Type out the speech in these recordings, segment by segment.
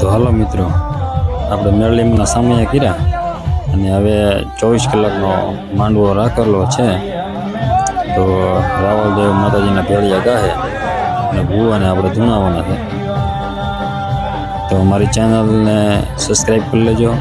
તો હાલો મિત્રો, આપણે મેળલીમના સમય કર્યા અને હવે ચોવીસ કલાકનો માંડવો રાખેલો છે. તો રાવલદેવ માતાજીના ભેળિયા ગાહે અને ભૂવાને આપણે ધૂણાવવાના છે. તો મારી ચેનલને સબસ્ક્રાઈબ કરી લેજો.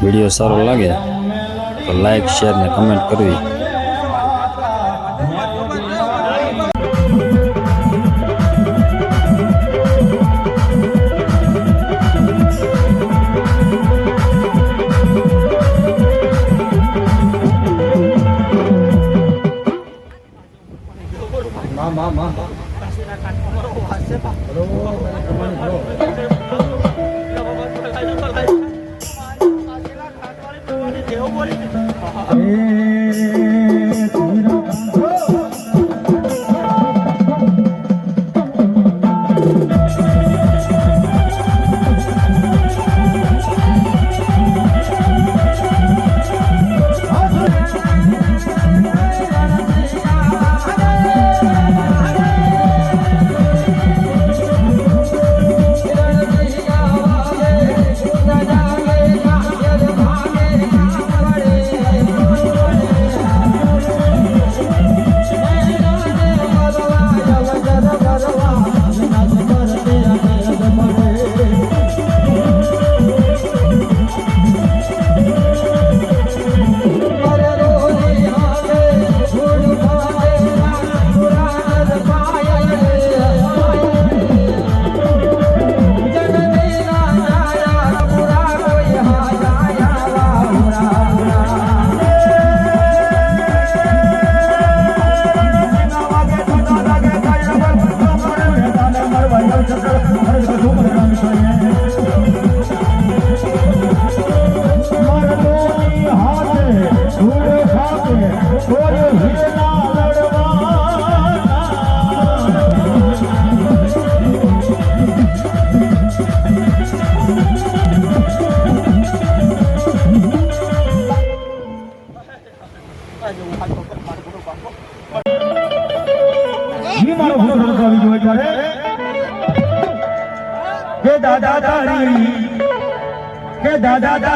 વીડિયો સારો લાગે તો લાઈક શેર ને કમેન્ટ કરવી. 오,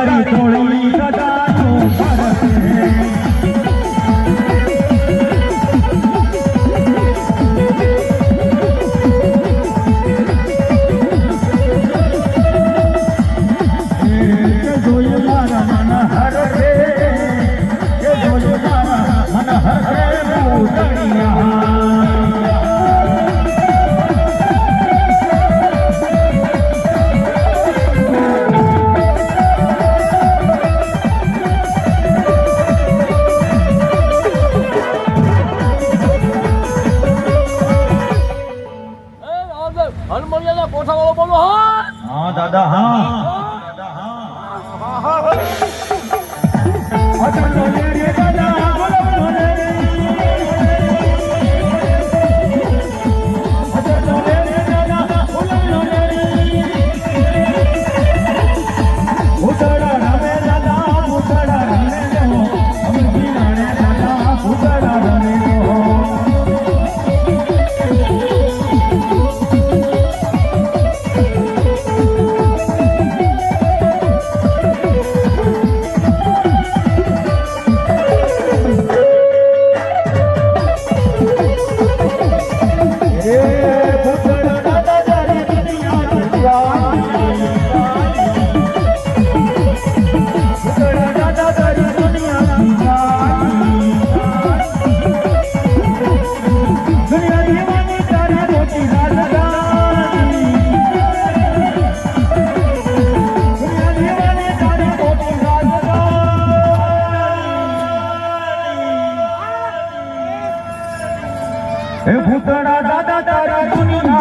દાદા તારી ઘણા દાદા તારા દુનિયા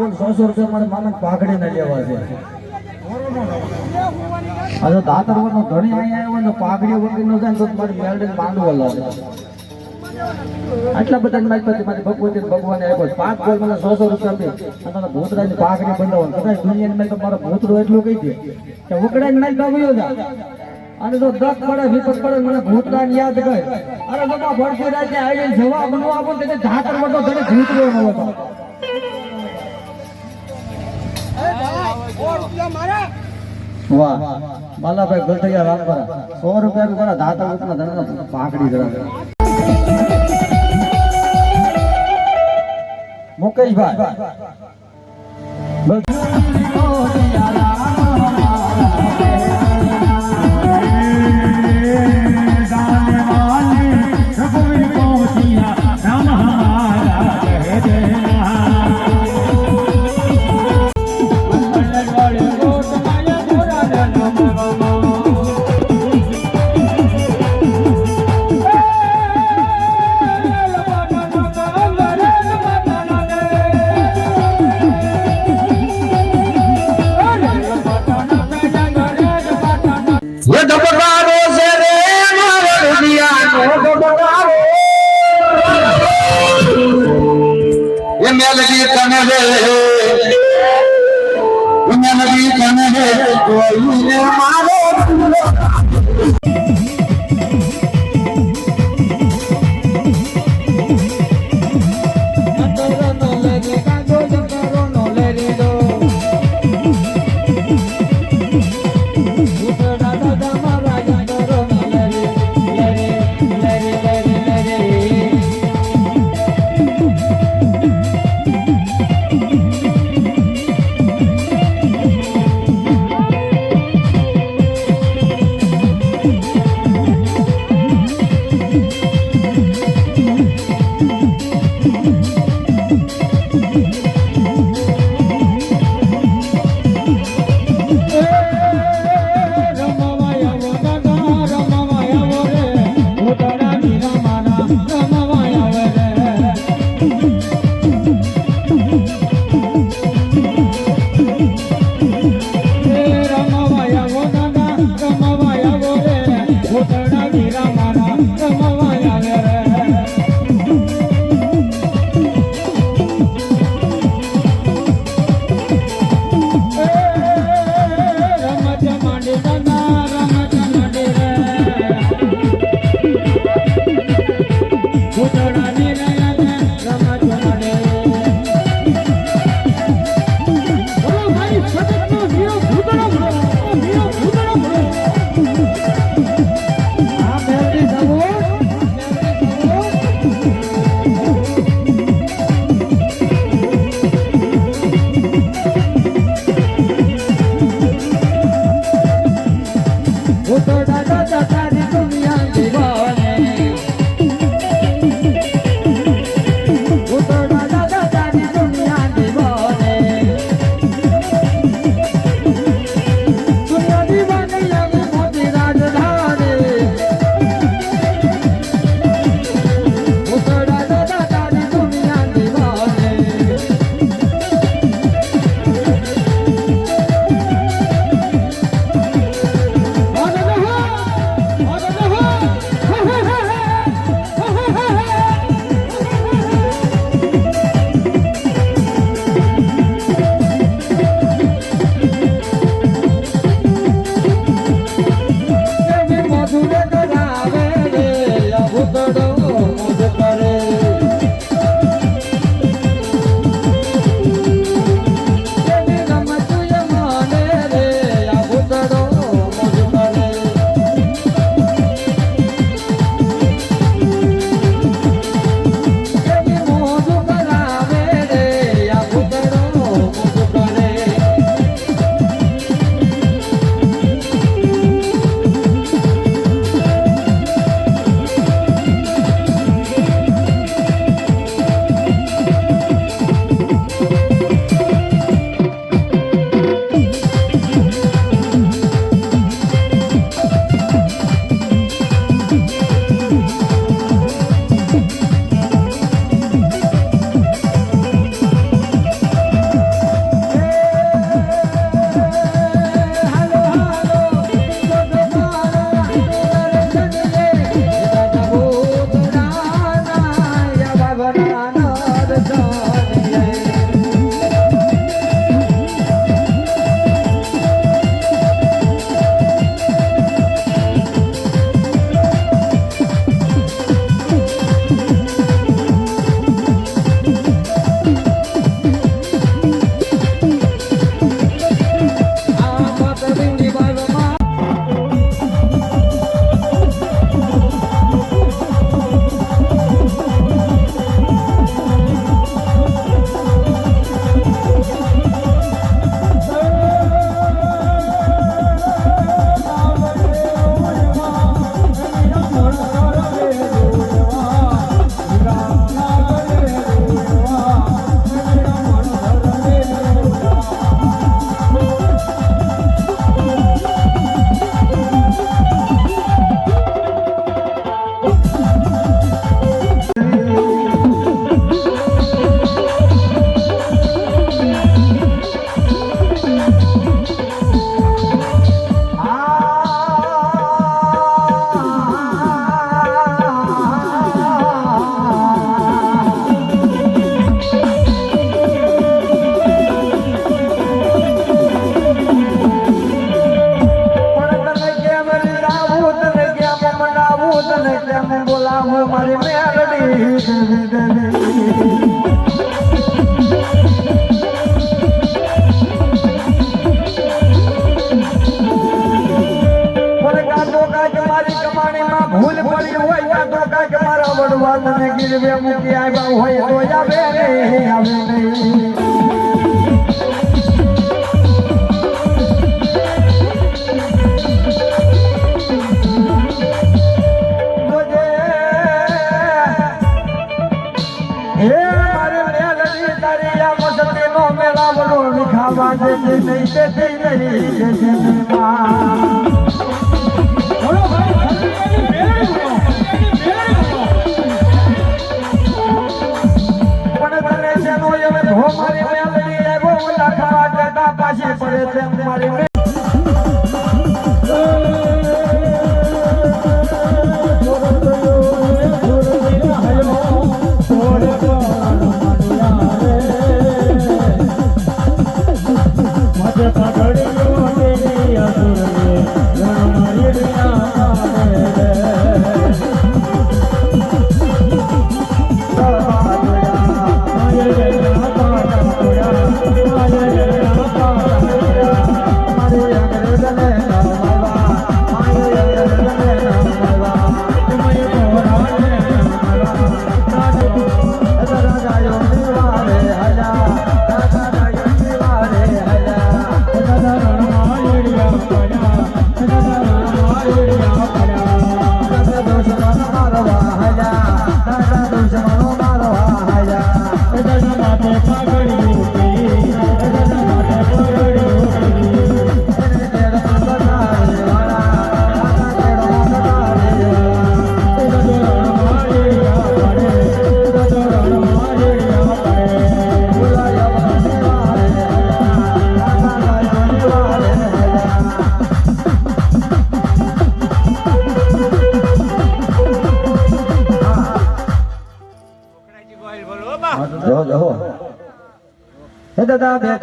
નહીં પણ પાંચ બોલ સો સો રૂપિયા મારે મામા પાઘડી ને લેવા છે. અરે દાતર નો ધણી અહીંયા આવ્યો ને પાઘડી વગર નો જાય તો મારે મેળવીને માંડવો લાગે આટલા બધા મારી પાસે મારી ભગવતી ભગવાન આપ્યો પાંચ બોલ મને સો સો રૂપિયા આપી. અને તને ભૂતરાજની પાઘડી બંધાવો કદાચ દુનિયાની મેલ તો મારો ભૂતરો એટલું કહી દે કે ઉકડાઈને મેલ બાબુયો જા અને જો દસ પડે વિપત પડે, મને ભૂતરાને યાદ કરે. અરે બધા ભરપૂર આજે આવીને જવાબ નો આપો તો ઝાકર વટો ધડે ભૂતરો નો વાહ બાલાભાઈ ગલઠૈયા રામપરા સો રૂપિયા બી મારા દાતા ઉપના ધણના પાઘડી જરા. મુકેશભાઈ. Спасибо. આવ્યો ઓલા ખાવા કરતા પાછી પડે છે મારી હે દાદા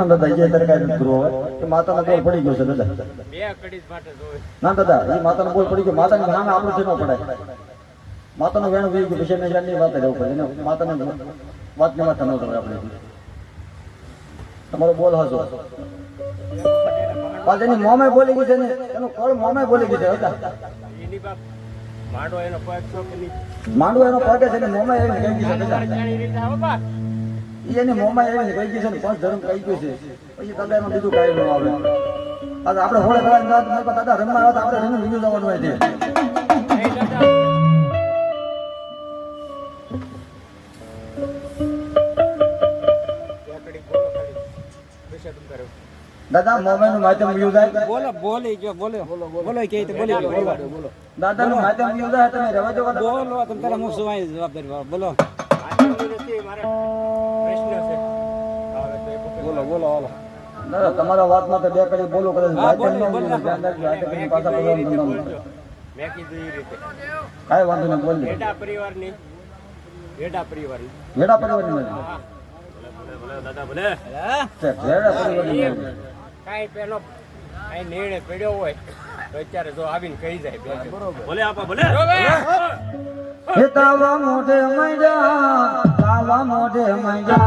ના દાદા એ તારે કાંઈ નથી એ માતાનો બોલ પડી ગયો છે દાદા. ના દાદા એ માતાનો બોલ પડી ગયો. માતાની નામે આપણું છે ન પડાય. માતાનું વેણ વી ગયું પછી એની વાત રહેવું પડે. એને માતાને વાતની વાત ન કરે આપણે. તમારો બોલ હશો પાછ એની મોમે બોલી ગઈ છે ને એનું કળ મોમે બોલી ગયું છે દાદા? માંડો એનો પગ છે ને મોમે એમ કહી ગઈ એની મોમાં એવી કહી ગઈ છે ને પાંચ ધર્મ કહી ગયું છે. પછી દાદા એમાં બીજું કાંઈ ન આવે. આ આપણે હોળે કરાવીને દાદા રમવા આવે તો આપણે રમીને બીજું જવાનું હોય છે. એ દાદા બે કડી બોલો ખાલી પૈસા તમે કરો દાદા મોબાઈલનું માધ્યમ યુઝ થાય બોલો બોલી. ગયો બોલો બોલો કે તો બોલી ગયો? બોલો બોલો. દાદા નું માધ્યમ યુઝ થાય તમે રવા જો. બોલો તમે તારા મુખ સુવાય જવાબદારી. બોલો. મારે બોલો બોલો બોલો દાદા તમારા વાતમાં તો બે કડી બોલો કદાચ. મેં કીધું એ રીતે કાંઈ વાંધો નહીં બોલજો. વેડા પરિવારની વેડા પરિવારની. વેડા પરિવારની ભલે ભલે દાદા ભલે છે, પરિવારની કાંઈ પેલો કાંઈ નિર્ણય પડ્યો હોય તો અત્યારે જો આવીને કહી જાય ભલે આપા ભલે. મોઢે તાવા મોઢે મૈજા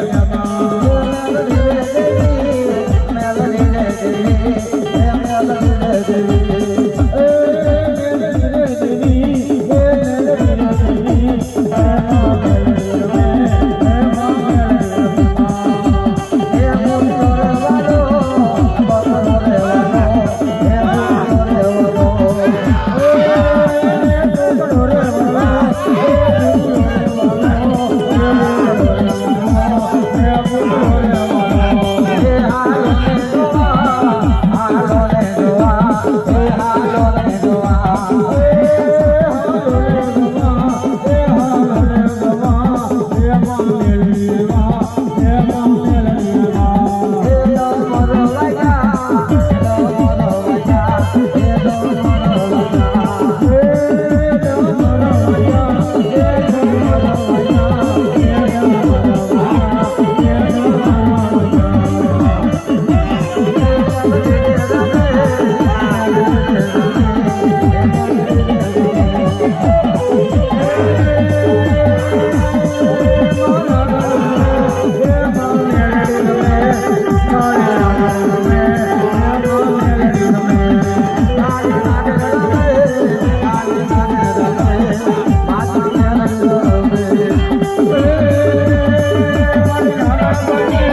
Música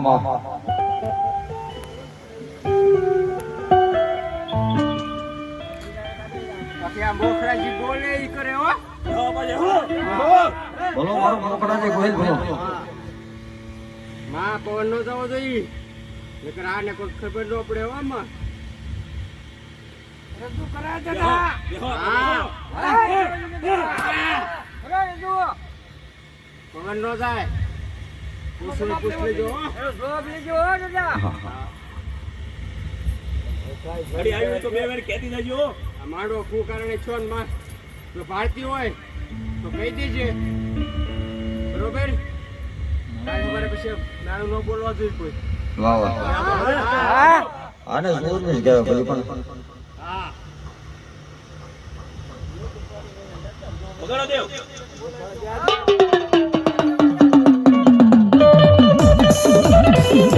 મામા. બોલે ઈ કરે હો. બોલો મારો મોકળા ગોહિલ બોલો માં પવન નો જવો જોઈએ. નકર આને કોઈ ખબર ન પડે હો આમાં. રજૂ કરાય દાદા હા. પવન નો જાય. પૂછું પૂછ લેજો હો. આ માંડવો કુ કારણે છો ને માં જો ભારતી હોય તો કહી દેજે બરોબર કાલે પછી નાનું ન બોલવા જોઈએ કોઈ વાહ વાહ આને જોર નહીં કહેવાય ભાઈ પણ હા Thank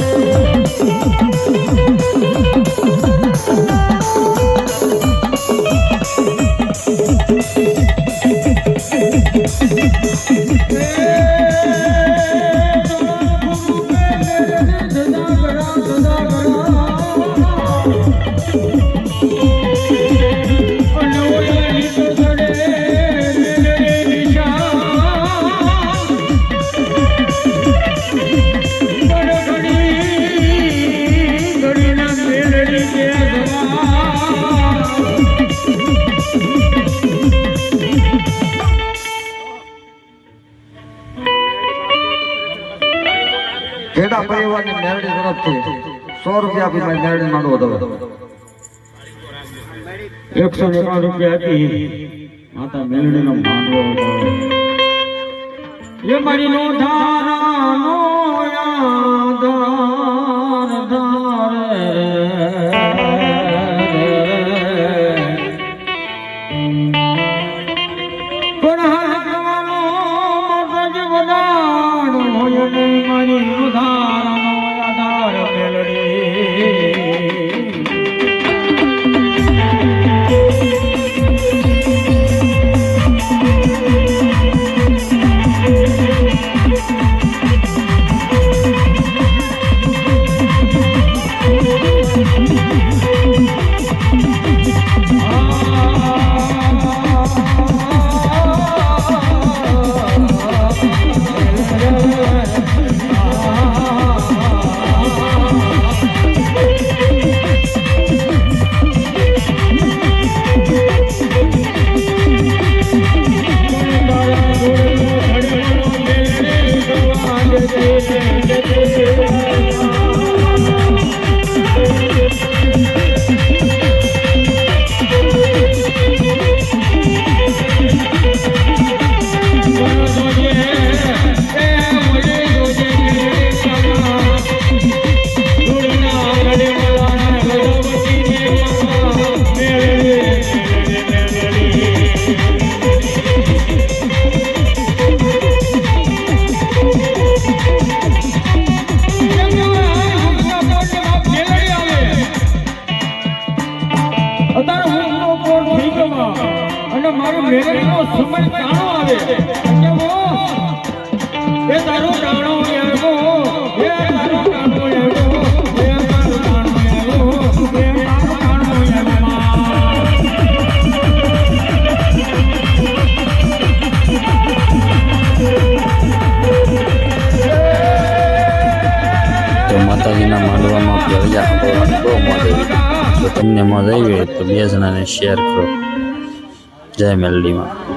you. આપી મારી મેરડી માંડવો તમે એકસો એકાવન રૂપિયા હતી. માતા મેલડી નો માંડવો એ મારી નો ધારાનો તો માતાજીના માંડવામાં બહુ મજા આવી. તમને મજા આવી હોય તો બે જણાને શેર કરો. જય મેલડીમાં.